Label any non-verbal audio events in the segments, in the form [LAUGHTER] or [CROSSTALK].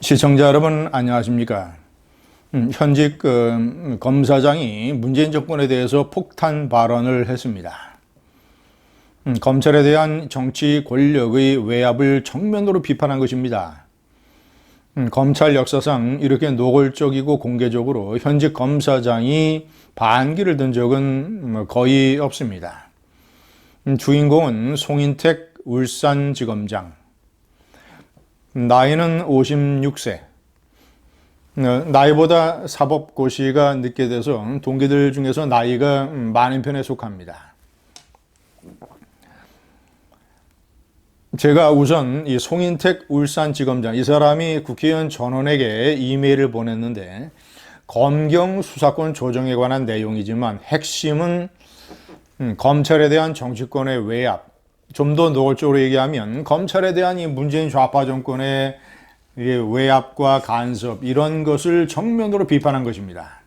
시청자 여러분 안녕하십니까? 음, 현직 그, 검사장이 문재인 정권에 대해서 폭탄 발언을 했습니다. 음, 검찰에 대한 정치 권력의 외압을 정면으로 비판한 것입니다. 음, 검찰 역사상 이렇게 노골적이고 공개적으로 현직 검사장이 반기를 든 적은 뭐 거의 없습니다. 음, 주인공은 송인택 울산지검장. 나이는 56세. 어, 나이보다 사법고시가 늦게 돼서 동기들 중에서 나이가 많은 편에 속합니다. 제가 우선 이 송인택 울산지검장 이 사람이 국회의원 전원에게 이메일을 보냈는데 검경 수사권 조정에 관한 내용이지만 핵심은 음, 검찰에 대한 정치권의 외압, 좀 더 노골적으로 얘기하면 검찰에 대한 이 문재인 좌파 정권의 이 외압과 간섭 이런 것을 정면으로 비판한 것입니다.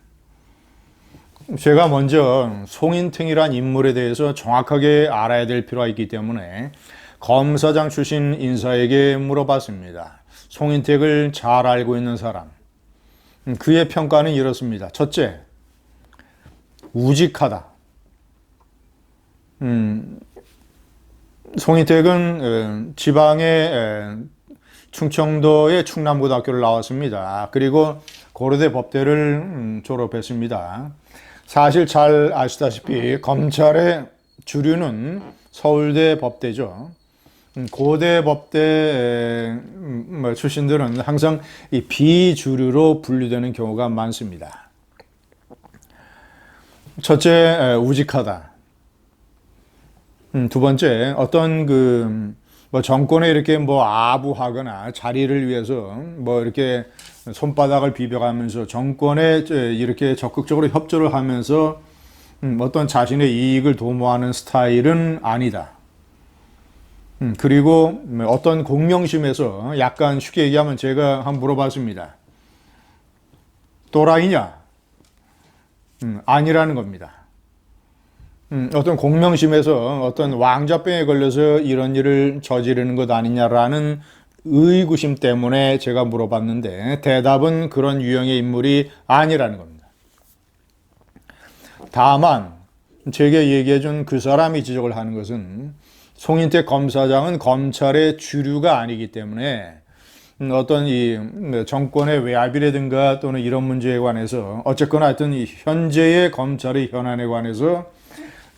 제가 먼저 송인택이란 인물에 대해서 정확하게 알아야 될 필요가 있기 때문에 검사장 출신 인사에게 물어봤습니다. 송인택을 잘 알고 있는 사람. 음, 그의 평가는 이렇습니다. 첫째, 우직하다. 음, 송인택은 어, 지방의 에, 충청도의 충남고등학교를 나왔습니다. 그리고 고려대 법대를 음, 졸업했습니다. 사실 잘 아시다시피 검찰의 주류는 서울대 법대죠. 음, 고대 법대 음, 뭐 출신들은 항상 이 비주류로 분류되는 경우가 많습니다. 첫째, 우직하다. 음, 두 번째, 어떤 그, 뭐 정권에 이렇게 뭐 아부하거나 자리를 위해서 뭐 이렇게 손바닥을 비벼가면서 정권에 이렇게 적극적으로 협조를 하면서 음, 어떤 자신의 이익을 도모하는 스타일은 아니다. 음, 그리고 어떤 공명심에서 약간 쉽게 얘기하면 제가 한번 물어봤습니다. 또라이냐? 음, 아니라는 겁니다. 음, 어떤 공명심에서 어떤 왕자병에 걸려서 이런 일을 저지르는 것 아니냐라는 의구심 때문에 제가 물어봤는데 대답은 그런 유형의 인물이 아니라는 겁니다. 다만 제게 얘기해 준 그 사람이 지적을 하는 것은 송인택 검사장은 검찰의 주류가 아니기 때문에 어떤 이 정권의 외압이라든가 또는 이런 문제에 관해서 어쨌거나 하여튼 이 현재의 검찰의 현안에 관해서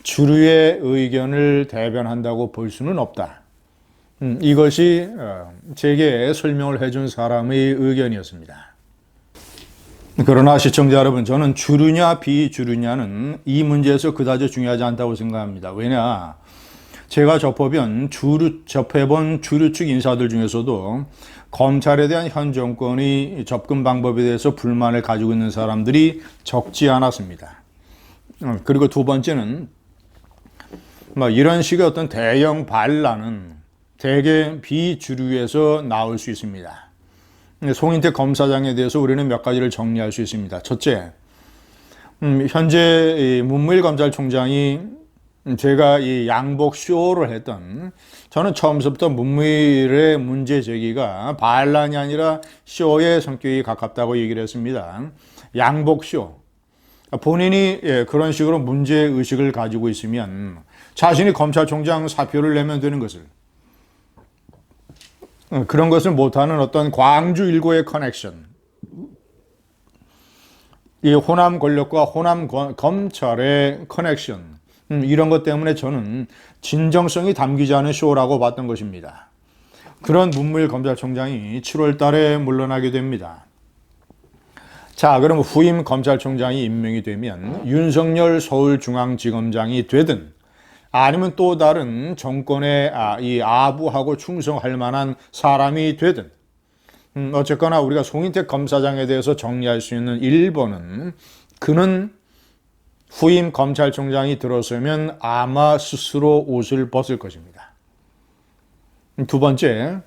주류의 의견을 대변한다고 볼 수는 없다. 음, 이것이 어, 제게 설명을 해준 사람의 의견이었습니다. 그러나 시청자 여러분, 저는 주류냐 비주류냐는 이 문제에서 그다지 중요하지 않다고 생각합니다. 왜냐? 제가 접해본 주류, 접해본 주류 측 인사들 중에서도 검찰에 대한 현 정권의 접근 방법에 대해서 불만을 가지고 있는 사람들이 적지 않았습니다. 어, 그리고 두 번째는 뭐 이런 식의 어떤 대형 반란은 대개 비주류에서 나올 수 있습니다. 송인택 검사장에 대해서 우리는 몇 가지를 정리할 수 있습니다. 첫째, 음, 현재 문무일 검찰총장이 제가 이 양복 쇼를 했던 저는 처음부터 문무일의 문제 제기가 반란이 아니라 쇼의 성격이 가깝다고 얘기를 했습니다. 양복 쇼. 본인이 예, 그런 식으로 문제 의식을 가지고 있으면 자신이 검찰총장 사표를 내면 되는 것을 어, 그런 것을 못하는 어떤 광주 일고의 커넥션 이 호남 권력과 호남 검찰의 커넥션 음, 이런 것 때문에 저는 진정성이 담기지 않은 쇼라고 봤던 것입니다. 그런 문무일 검찰총장이 7월 달에 물러나게 됩니다. 자, 그럼 후임 검찰총장이 임명이 되면 윤석열 서울중앙지검장이 되든 아니면 또 다른 정권에 아, 이 아부하고 충성할 만한 사람이 되든 음, 어쨌거나 우리가 송인택 검사장에 대해서 정리할 수 있는 1번은 그는 후임 검찰총장이 들어서면 아마 스스로 옷을 벗을 것입니다. 두 번째,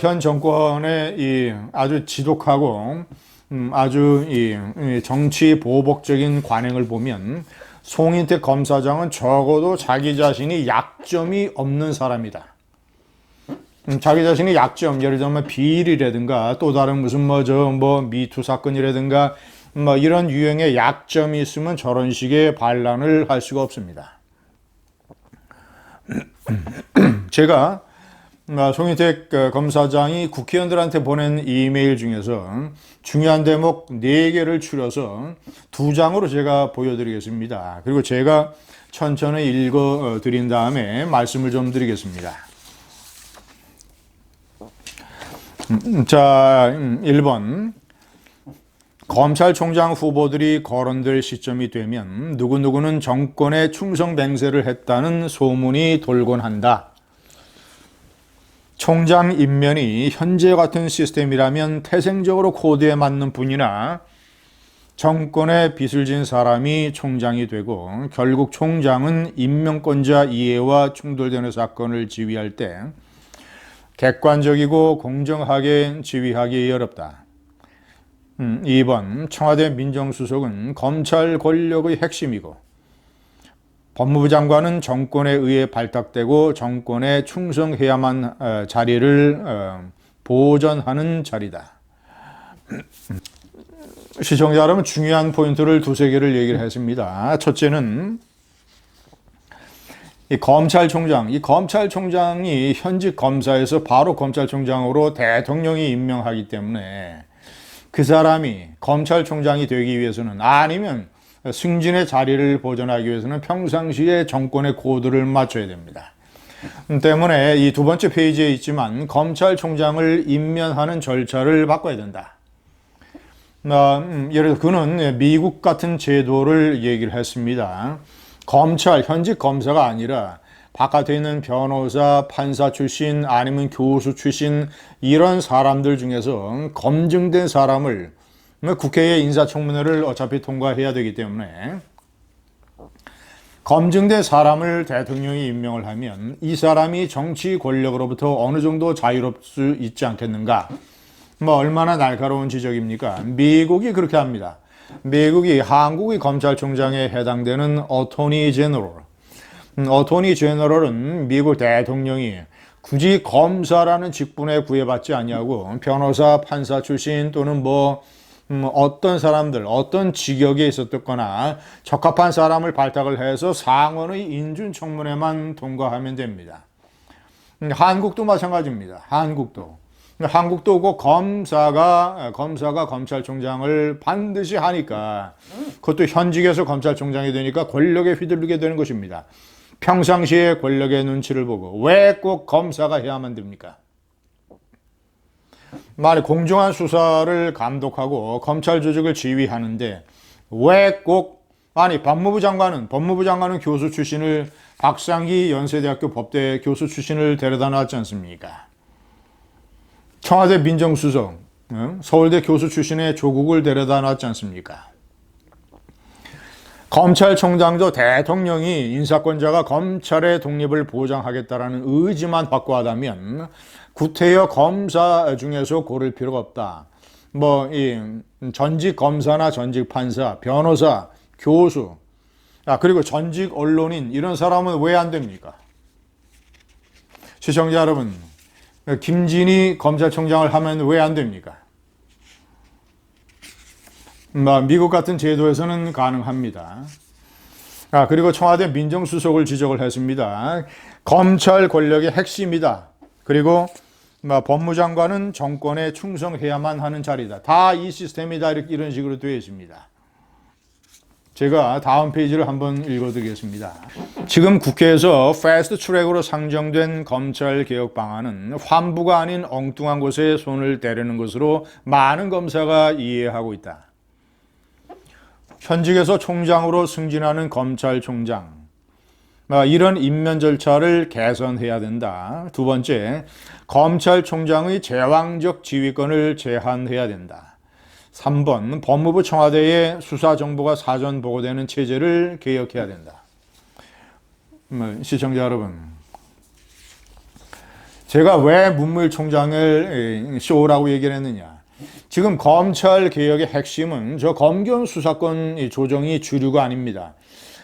현 정권의 이 아주 지독하고 음, 아주 이 정치 보복적인 관행을 보면 송인택 검사장은 적어도 자기 자신이 약점이 없는 사람이다. 음, 자기 자신의 약점, 예를 들면 비리라든가 또 다른 무슨 뭐저뭐 미투 사건이라든가 뭐 이런 유형의 약점이 있으면 저런 식의 반란을 할 수가 없습니다. [CLEARS THROAT] 제가 아, 송희택 어, 검사장이 국회의원들한테 보낸 이메일 중에서 중요한 대목 4개를 추려서 두 장으로 제가 보여드리겠습니다. 그리고 제가 천천히 읽어 드린 다음에 말씀을 좀 드리겠습니다. 음, 자, 1번. 검찰총장 후보들이 거론될 시점이 되면 누구누구는 정권에 충성 맹세를 했다는 소문이 돌곤 한다. 총장 임면이 현재 같은 시스템이라면 태생적으로 코드에 맞는 분이나 정권에 빚을 진 사람이 총장이 되고 결국 총장은 임명권자 이해와 충돌되는 사건을 지휘할 때 객관적이고 공정하게 지휘하기 어렵다. 음, 2번 청와대 민정수석은 검찰 권력의 핵심이고 법무부 장관은 정권에 의해 발탁되고 정권에 충성해야만 어, 자리를 어, 보전하는 자리다. [CLEARS THROAT] 시청자 여러분 중요한 포인트를 두세 개를 얘기를 했습니다. 첫째는 이 검찰총장, 이 검찰총장이 현직 검사에서 바로 검찰총장으로 대통령이 임명하기 때문에 그 사람이 검찰총장이 되기 위해서는 아니면 승진의 자리를 보존하기 위해서는 평상시에 정권의 코드를 맞춰야 됩니다. 때문에 이 두 번째 페이지에 있지만 검찰총장을 임면하는 절차를 바꿔야 된다. 어, 음, 예를 들어 그는 미국 같은 제도를 얘기를 했습니다. 검찰 현직 검사가 아니라 바깥에 있는 변호사, 판사 출신 아니면 교수 출신 이런 사람들 중에서 검증된 사람을 국회의 인사청문회를 어차피 통과해야 되기 때문에 검증된 사람을 대통령이 임명을 하면 이 사람이 정치 권력으로부터 어느 정도 자유롭 수 있지 않겠는가? 뭐 얼마나 날카로운 지적입니까? 미국이 그렇게 합니다. 미국이 한국의 검찰총장에 해당되는 어토니 제너럴. 어토니 제너럴은 미국 대통령이 굳이 검사라는 직분에 구애받지 않냐고 변호사, 판사 출신 또는 뭐 음, 어떤 사람들, 어떤 직역에 있었거나 적합한 사람을 발탁을 해서 상원의 인준청문회만 통과하면 됩니다. 음, 한국도 마찬가지입니다. 한국도. 한국도 그 검사가 검사가 검찰총장을 반드시 하니까 그것도 현직에서 검찰총장이 되니까 권력에 휘둘리게 되는 것입니다. 평상시에 권력의 눈치를 보고 왜 꼭 검사가 해야만 됩니까? 만약 공정한 수사를 감독하고 검찰 조직을 지휘하는데 왜 꼭 아니 법무부 장관은 법무부 장관은 교수 출신을 박상기 연세대학교 법대 교수 출신을 데려다 놨지 않습니까? 청와대 민정수석 서울대 교수 출신의 조국을 데려다 놨지 않습니까? 검찰총장도 대통령이 인사권자가 검찰의 독립을 보장하겠다라는 의지만 확고하다면 구태여 검사 중에서 고를 필요가 없다. 뭐, 이, 전직 검사나 전직 판사, 변호사, 교수, 아, 그리고 전직 언론인, 이런 사람은 왜 안 됩니까? 시청자 여러분, 김진희 검찰총장을 하면 왜 안 됩니까? 뭐, 미국 같은 제도에서는 가능합니다. 아, 그리고 청와대 민정수석을 지적을 했습니다. 검찰 권력의 핵심이다. 그리고 뭐 법무장관은 정권에 충성해야만 하는 자리다. 다 이 시스템이다. 이런 식으로 되어 있습니다. 제가 다음 페이지를 한번 읽어드리겠습니다. 지금 국회에서 패스트 트랙으로 상정된 검찰 개혁 방안은 환부가 아닌 엉뚱한 곳에 손을 대려는 것으로 많은 검사가 이해하고 있다. 현직에서 총장으로 승진하는 검찰총장, 아, 이런 임면 절차를 개선해야 된다. 두 번째, 검찰총장의 제왕적 지휘권을 제한해야 된다. 3번, 법무부 청와대의 수사 정보가 사전 보고되는 체제를 개혁해야 된다. 뭐, 시청자 여러분, 제가 왜 문무일총장을 쇼라고 얘기를 했느냐? 지금 검찰 개혁의 핵심은 저 검경 수사권 조정이 주류가 아닙니다.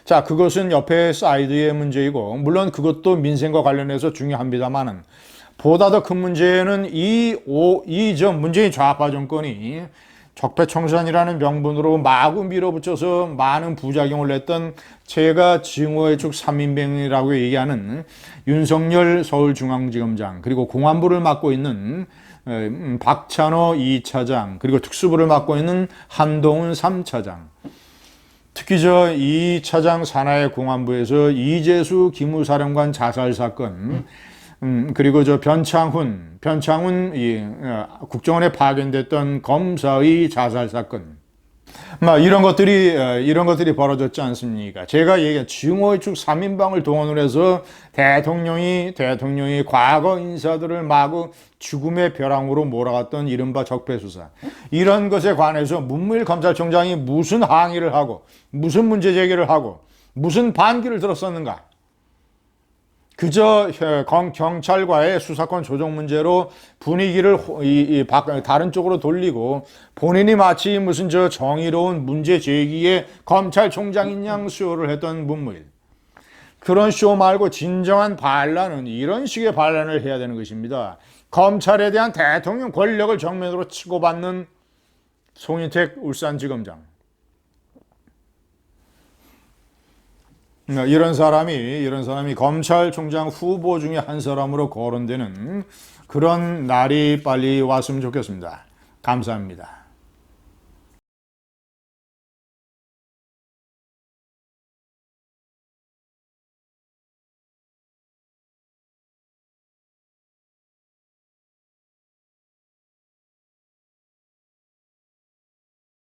자, 그것은 옆에 사이드의 문제이고, 물론 그것도 민생과 관련해서 중요합니다만은, 보다 더 큰 문제는 이, 오, 이, 저 문재인 좌파 정권이 적폐청산이라는 명분으로 마구 밀어붙여서 많은 부작용을 냈던 제가 증오의 축 3인방이라고 얘기하는 윤석열 서울중앙지검장 그리고 공안부를 맡고 있는 에, 음, 박찬호 2차장 그리고 특수부를 맡고 있는 한동훈 3차장 특히 저 2차장 산하의 공안부에서 이재수 기무사령관 자살 사건 음, 그리고 저 변창훈, 변창훈 이 어, 국정원에 파견됐던 검사의 자살 사건. 막 이런 것들이 어, 이런 것들이 벌어졌지 않습니까? 제가 얘기한 증오의 축 3인방을 동원을 해서 대통령이 대통령이 과거 인사들을 마구 죽음의 벼랑으로 몰아갔던 이른바 적폐 수사. 이런 것에 관해서 문무일 검찰총장이 무슨 항의를 하고 무슨 문제 제기를 하고 무슨 반기를 들었었는가? 그저 혀- 경- 경찰과의 수사권 조정 문제로 분위기를 다른 쪽으로 돌리고 본인이 마치 무슨 저 정의로운 문제 제기에 검찰총장인 양 수요를 했던 문무일. 그런 쇼 말고 진정한 반란은 이런 식의 반란을 해야 되는 것입니다. 검찰에 대한 대통령 권력을 정면으로 치고받는 송인택 울산지검장. 이런 사람이 이런 사람이 검찰총장 후보 중에 한 사람으로 거론되는 그런 날이 빨리 왔으면 좋겠습니다. 감사합니다.